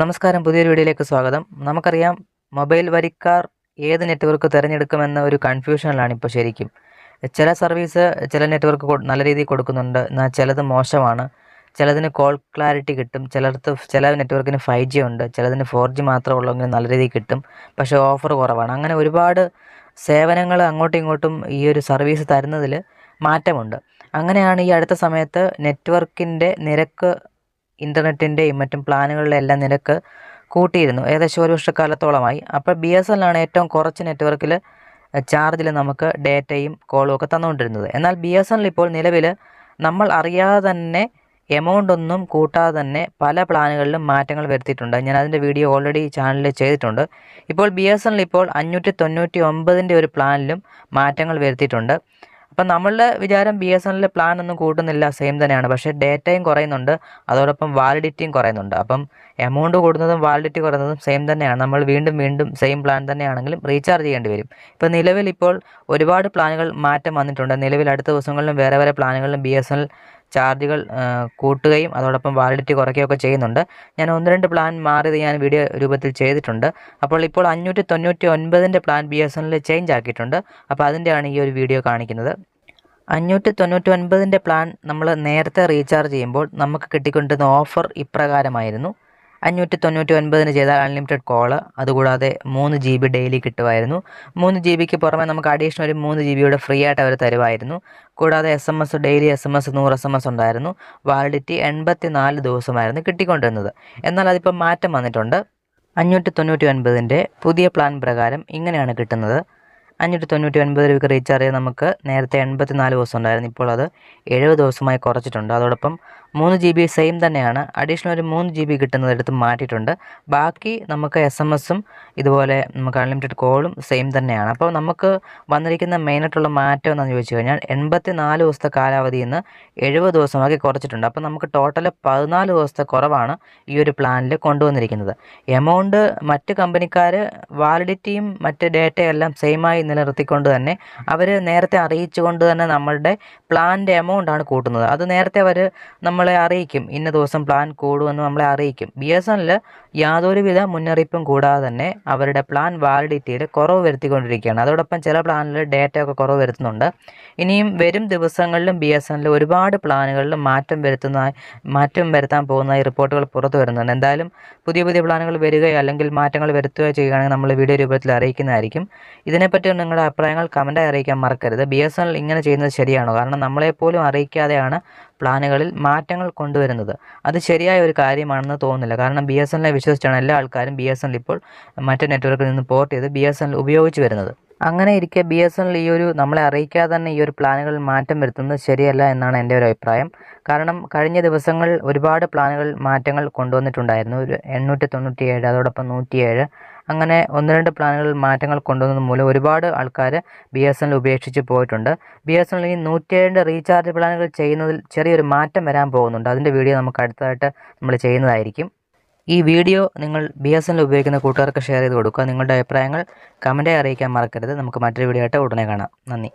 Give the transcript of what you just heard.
നമസ്കാരം പുതിയൊരു വീഡിയോയിലേക്ക് സ്വാഗതം. നമുക്കറിയാം മൊബൈൽ വരിക്കാർ ഏത് നെറ്റ്വർക്ക് തിരഞ്ഞെടുക്കുമെന്ന ഒരു കൺഫ്യൂഷനിലാണ് ഇപ്പോൾ ശരിക്കും. ചില സർവീസ് ചില നെറ്റ്വർക്ക് നല്ല രീതിയിൽ കൊടുക്കുന്നുണ്ട് എന്നാൽ ചിലത് മോശമാണ്. ചിലതിന് കോൾ ക്ലാരിറ്റി കിട്ടും ചിലർക്ക് ചില നെറ്റ്വർക്കിന് ഫൈവ് ജി ഉണ്ട് ചിലതിന് ഫോർ ജി മാത്രമേ ഉള്ളെങ്കിൽ നല്ല രീതിയിൽ കിട്ടും പക്ഷേ ഓഫർ കുറവാണ്. അങ്ങനെ ഒരുപാട് സേവനങ്ങൾ അങ്ങോട്ടും ഇങ്ങോട്ടും ഈ ഒരു സർവീസ് തരുന്നതിൽ മാറ്റമുണ്ട്. അങ്ങനെയാണ് ഈ അടുത്ത സമയത്ത് നെറ്റ്വർക്കിന്റെ നിരക്ക് ഇന്റർനെറ്റിന്റെയും മറ്റും പ്ലാനുകളുടെ എല്ലാം നിരക്ക് കൂട്ടിയിരുന്നു. ഏകദേശം ഒരു വർഷക്കാലത്തോളമായി. അപ്പോൾ ബി എസ് എല്ലാണ് ഏറ്റവും കുറച്ച് നെറ്റ്വർക്കിൽ ചാർജിൽ നമുക്ക് ഡേറ്റയും കോളും ഒക്കെ തന്നുകൊണ്ടിരുന്നത്. എന്നാൽ ബി എസ് എൻ ഇപ്പോൾ നിലവിൽ നമ്മൾ അറിയാതെ തന്നെ എമൗണ്ട് ഒന്നും കൂട്ടാതെ തന്നെ പല പ്ലാനുകളിലും മാറ്റങ്ങൾ വരുത്തിയിട്ടുണ്ട്. ഞാൻ അതിന്റെ വീഡിയോ ഓൾറെഡി ചാനലിൽ ചെയ്തിട്ടുണ്ട്. ഇപ്പോൾ ബി എസ് എൻ ഇപ്പോൾ അഞ്ഞൂറ്റി തൊണ്ണൂറ്റി ഒമ്പതിന്റെ ഒരു പ്ലാനിലും മാറ്റങ്ങൾ വരുത്തിയിട്ടുണ്ട്. അപ്പം നമ്മളുടെ വിചാരം ബി എസ് എന്നിലെ പ്ലാൻ ഒന്നും കൂട്ടുന്നില്ല സെയിം തന്നെയാണ്. പക്ഷേ ഡേറ്റയും കുറയുന്നുണ്ട് അതോടൊപ്പം വാലിഡിറ്റിയും കുറയുന്നുണ്ട്. അപ്പം എമൗണ്ട് കൂടുന്നതും വാലിഡിറ്റി കുറയുന്നതും സെയിം തന്നെയാണ്. നമ്മൾ വീണ്ടും വീണ്ടും സെയിം പ്ലാൻ തന്നെയാണെങ്കിലും റീചാർജ് ചെയ്യേണ്ടി വരും. ഇപ്പോൾ നിലവിൽ ഇപ്പോൾ ഒരുപാട് പ്ലാനുകൾ മാറ്റം വന്നിട്ടുണ്ട്. നിലവിൽ അടുത്ത ദിവസങ്ങളിലും വേറെ വേറെ പ്ലാനുകളിലും ബി എസ് എൻ ചാർജുകൾ കൂട്ടുകയും അതോടൊപ്പം വാലിഡിറ്റി കുറയ്ക്കുകയൊക്കെ ചെയ്യുന്നുണ്ട്. ഞാൻ ഒന്ന് രണ്ട് പ്ലാൻ മാറിയത് ഞാൻ വീഡിയോ രൂപത്തിൽ ചെയ്തിട്ടുണ്ട്. അപ്പോൾ ഇപ്പോൾ അഞ്ഞൂറ്റി തൊണ്ണൂറ്റി ഒൻപതിന്റെ പ്ലാൻ ബി എസ് എന്നിൽ ചേഞ്ച് ആക്കിയിട്ടുണ്ട്. അപ്പോൾ അതിന്റെയാണ് ഈ ഒരു വീഡിയോ കാണിക്കുന്നത്. അഞ്ഞൂറ്റി തൊണ്ണൂറ്റി ഒൻപതിന്റെ പ്ലാൻ നമ്മൾ നേരത്തെ റീചാർജ് ചെയ്യുമ്പോൾ നമുക്ക് കിട്ടിക്കൊണ്ടിരുന്ന ഓഫർ ഇപ്രകാരമായിരുന്നു. അഞ്ഞൂറ്റി തൊണ്ണൂറ്റി ഒൻപതിന് ചെയ്ത അൺലിമിറ്റഡ് കോൾ അതുകൂടാതെ മൂന്ന് ജി ബി ഡെയിലി കിട്ടുമായിരുന്നു. മൂന്ന് ജി ബിക്ക് പുറമെ നമുക്ക് അഡീഷണൽ ഒരു മൂന്ന് ജി ബിയുടെ ഫ്രീ ആയിട്ട് അവർ തരുമായിരുന്നു. കൂടാതെ S M S daily S M S നൂറ് എസ് എം എസ് ഉണ്ടായിരുന്നു. വാലിഡിറ്റി എൺപത്തി നാല് ദിവസമായിരുന്നു കിട്ടിക്കൊണ്ടിരുന്നത്. എന്നാൽ അതിപ്പോൾ മാറ്റം വന്നിട്ടുണ്ട്. അഞ്ഞൂറ്റി തൊണ്ണൂറ്റി ഒൻപതിന്റെ പുതിയ പ്ലാൻ പ്രകാരം ഇങ്ങനെയാണ് കിട്ടുന്നത്. അഞ്ഞൂറ്റി തൊണ്ണൂറ്റി ഒൻപത് രൂപയ്ക്ക് റീചാർജ് ചെയ്ത് നമുക്ക് നേരത്തെ എൺപത്തി നാല് ദിവസം ഉണ്ടായിരുന്നു ഇപ്പോൾ അത് എഴുപത് ദിവസമായി കുറച്ചിട്ടുണ്ട്. അതോടൊപ്പം മൂന്ന് ജി ബി സെയിം തന്നെയാണ്. അഡീഷണൽ ഒരു മൂന്ന് ജി ബി കിട്ടുന്നത് എടുത്ത് മാറ്റിയിട്ടുണ്ട്. ബാക്കി നമുക്ക് എസ് എം എസും ഇതുപോലെ നമുക്ക് അൺലിമിറ്റഡ് കോളും സെയിം തന്നെയാണ്. അപ്പോൾ നമുക്ക് വന്നിരിക്കുന്ന മെയിനായിട്ടുള്ള മാറ്റം എന്താണെന്ന് ചോദിച്ചു കഴിഞ്ഞാൽ എൺപത്തി നാല് ദിവസത്തെ കാലാവധിയിൽ നിന്ന് എഴുപത് ദിവസമാക്കി കുറച്ചിട്ടുണ്ട്. അപ്പോൾ നമുക്ക് ടോട്ടൽ പതിനാല് ദിവസത്തെ കുറവാണ് ഈ ഒരു പ്ലാനിൽ കൊണ്ടുവന്നിരിക്കുന്നത്. എമൗണ്ട് മറ്റ് കമ്പനിക്കാർ വാലിഡിറ്റിയും മറ്റ് ഡേറ്റയും എല്ലാം സെയിമായി നിലനിർത്തിക്കൊണ്ട് തന്നെ അവർ നേരത്തെ അറിയിച്ചുകൊണ്ട് തന്നെ നമ്മളുടെ പ്ലാനിന്റെ എമൗണ്ടാണ് കൂട്ടുന്നത്. അത് നേരത്തെ അവർ നമ്മളെ അറിയിക്കും. ഇന്ന ദിവസം പ്ലാൻ കൂടുമെന്ന് നമ്മളെ അറിയിക്കും. ബി എസ് എന്നിൽ യാതൊരുവിധ മുന്നറിയിപ്പും കൂടാതെ തന്നെ അവരുടെ പ്ലാൻ വാലിഡിറ്റിയിൽ കുറവ് വരുത്തിക്കൊണ്ടിരിക്കുകയാണ്. അതോടൊപ്പം ചില പ്ലാനിൽ ഡേറ്റ ഒക്കെ കുറവ് വരുത്തുന്നുണ്ട്. ഇനിയും വരും ദിവസങ്ങളിലും ബി എസ് എന്നിൽ ഒരുപാട് പ്ലാനുകളിൽ മാറ്റം വരുത്തുന്ന മാറ്റം വരുത്താൻ പോകുന്ന റിപ്പോർട്ടുകൾ പുറത്തു വരുന്നുണ്ട്. എന്തായാലും പുതിയ പുതിയ പ്ലാനുകൾ വരികയോ അല്ലെങ്കിൽ മാറ്റങ്ങൾ വരുത്തുകയോ ചെയ്യുകയാണെങ്കിൽ നമ്മൾ വീഡിയോ രൂപത്തിൽ അറിയിക്കുന്നതായിരിക്കും. ഇതിനെപ്പറ്റി നിങ്ങളുടെ അഭിപ്രായങ്ങൾ കമന്റായി അറിയിക്കാൻ മറക്കരുത്. ബി എസ് എൻ എൽ ഇങ്ങനെ ചെയ്യുന്നത് ശരിയാണോ? കാരണം നമ്മളെപ്പോലും അറിയിക്കാതെയാണ് പ്ലാനുകളിൽ മാറ്റങ്ങൾ കൊണ്ടുവരുന്നത്. അത് ശരിയായ ഒരു കാര്യമാണെന്ന് തോന്നുന്നില്ല. കാരണം ബി എസ് എല്ലിനെ വിശ്വസിച്ചാണ് എല്ലാ ആൾക്കാരും ബി എസ് എൻ ഇപ്പോൾ മറ്റു നെറ്റ്വർക്കിൽ നിന്ന് പോർട്ട് ചെയ്ത് ബി എസ് എൻ ഉപയോഗിച്ച് വരുന്നത്. അങ്ങനെ ഇരിക്കെ ബി എസ് എൻ ഈ ഒരു നമ്മളെ അറിയിക്കാതെ തന്നെ ഈ ഒരു പ്ലാനുകളിൽ മാറ്റം വരുത്തുന്നത് ശരിയല്ല എന്നാണ് എന്റെ ഒരു അഭിപ്രായം. കാരണം കഴിഞ്ഞ ദിവസങ്ങൾ ഒരുപാട് പ്ലാനുകൾ മാറ്റങ്ങൾ കൊണ്ടുവന്നിട്ടുണ്ടായിരുന്നു. ഒരു എണ്ണൂറ്റി തൊണ്ണൂറ്റി ഏഴ് അതോടൊപ്പം നൂറ്റിയേഴ് അങ്ങനെ ഒന്ന് രണ്ട് പ്ലാനുകളിൽ മാറ്റങ്ങൾ കൊണ്ടുവന്നത് മൂലം ഒരുപാട് ആൾക്കാർ ബി എസ് എൻ ഉപേക്ഷിച്ച് പോയിട്ടുണ്ട്. ബി എസ് എൻ ഈ നൂറ്റിയേഴിന്റെ റീചാർജ് പ്ലാനുകൾ ചെയ്യുന്നതിൽ ചെറിയൊരു മാറ്റം വരാൻ പോകുന്നുണ്ട്. അതിന്റെ വീഡിയോ നമുക്ക് അടുത്തതായിട്ട് നമ്മൾ ചെയ്യുന്നതായിരിക്കും. ഈ വീഡിയോ നിങ്ങൾ ബി എസ് എൻ ഉപയോഗിക്കുന്ന കൂട്ടുകാർക്ക് ഷെയർ ചെയ്ത് കൊടുക്കുക. നിങ്ങളുടെ അഭിപ്രായങ്ങൾ കമന്റായി അറിയിക്കാൻ മറക്കരുത്. നമുക്ക് മറ്റൊരു വീഡിയോ ആയിട്ട് ഉടനെ കാണാം. നന്ദി.